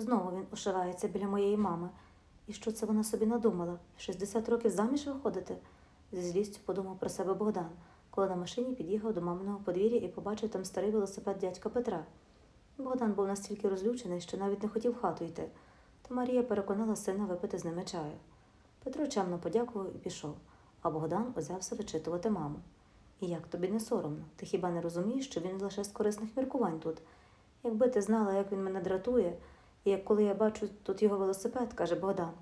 Знову він ошивається біля моєї мами. І що це вона собі надумала? 60 років заміж виходити? Зі злістю подумав про себе Богдан, коли на машині під'їхав до маминого подвір'я і побачив там старий велосипед дядька Петра. Богдан був настільки розлючений, що навіть не хотів в хату йти, то Марія переконала сина випити з ними чаю. Петро чемно подякував і пішов, а Богдан узявся вичитувати маму. І як тобі не соромно? Ти хіба не розумієш, що він лише з корисних міркувань тут? Якби ти знала, як він мене дратує, і коли я бачу тут його велосипед, каже Богдан.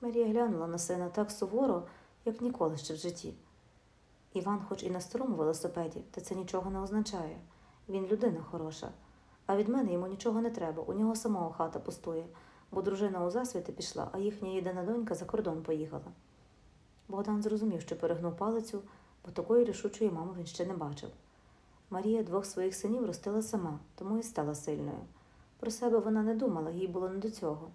Марія глянула на сина так суворо, як ніколи ще в житті. Іван, хоч і на старому велосипеді, та це нічого не означає. Він людина хороша. А від мене йому нічого не треба, у нього самого хата пустує, бо дружина у засвіти пішла, а їхня єдина донька за кордон поїхала. Богдан зрозумів, що перегнув палицю, бо такої рішучої мами він ще не бачив. Марія двох своїх синів ростила сама, тому і стала сильною. Про себе вона не думала, їй було не до цього.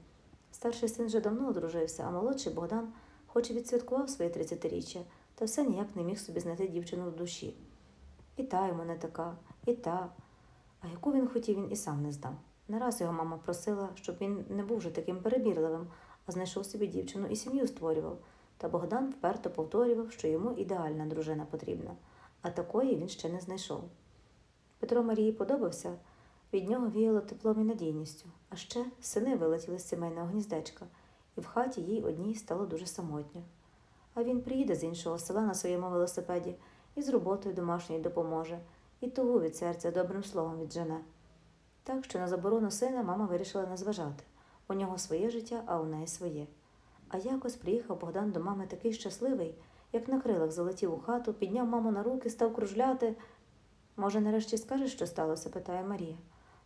Старший син вже давно одружився, а молодший Богдан, хоч і відсвяткував своє 30-річчя, та все ніяк не міг собі знайти дівчину в душі. І та йому не така, і та. А яку він хотів, він і сам не знав. Не раз його мама просила, щоб він не був вже таким перебірливим, а знайшов собі дівчину і сім'ю створював. Та Богдан вперто повторював, що йому ідеальна дружина потрібна, а такої він ще не знайшов. Петро Марії подобався, від нього віяло теплом і надійністю, а ще сини вилетіли з сімейного гніздечка, і в хаті їй одній стало дуже самотньо. А він приїде з іншого села на своєму велосипеді і з роботою домашньою допоможе, і тугу від серця добрим словом віджене. Так що на заборону сина мама вирішила не зважати. У нього своє життя, а у неї своє. А якось приїхав Богдан до мами такий щасливий, як на крилах залетів у хату, підняв маму на руки, став кружляти. Може, нарешті скажеш, що сталося? питає Марія.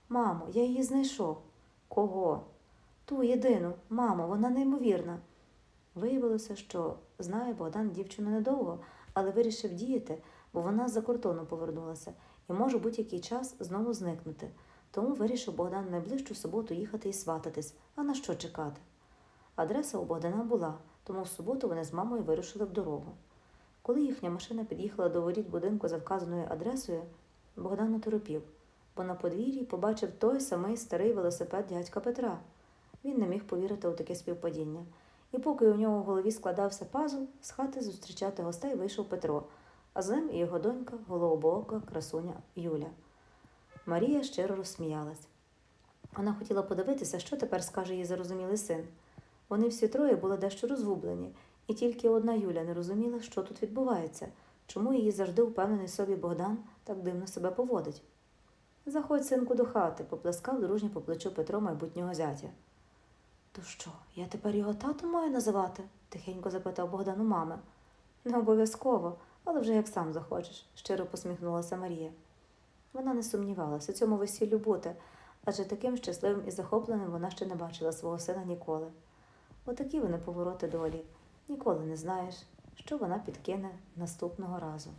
Мамо, я її знайшов. Кого? Ту єдину, мамо, вона неймовірна. Виявилося, що знає Богдан дівчину недовго, але вирішив діяти, бо вона з-за кордону повернулася і може будь-який час знову зникнути. Тому вирішив Богдан найближчу суботу їхати і свататись, а на що чекати. Адреса у Богдана була, тому в суботу вони з мамою вирушили в дорогу. Коли їхня машина під'їхала до воріт будинку за вказаною адресою, Богдан оторопів, бо на подвір'ї побачив той самий старий велосипед дядька Петра. Він не міг повірити у таке співпадіння. І поки у нього в голові складався пазл, з хати зустрічати гостей вийшов Петро, а з ним і його донька, голубоока красуня Юля. Марія щиро розсміялась. Вона хотіла подивитися, що тепер скаже їй зарозумілий син. Вони всі троє були дещо розгублені, і тільки одна Юля не розуміла, що тут відбувається, чому її завжди впевнений собі Богдан так дивно себе поводить. Заходь, синку, до хати, поплескав дружньо по плечу Петро майбутнього зятя. То що, я тепер його татом маю називати? тихенько запитав Богдан у мами. Не обов'язково, але вже як сам захочеш, щиро посміхнулася Марія. Вона не сумнівалася у цьому весіллю бути, адже таким щасливим і захопленим вона ще не бачила свого сина ніколи. Отакі вони повороти долі. Ніколи не знаєш, що вона підкине наступного разу.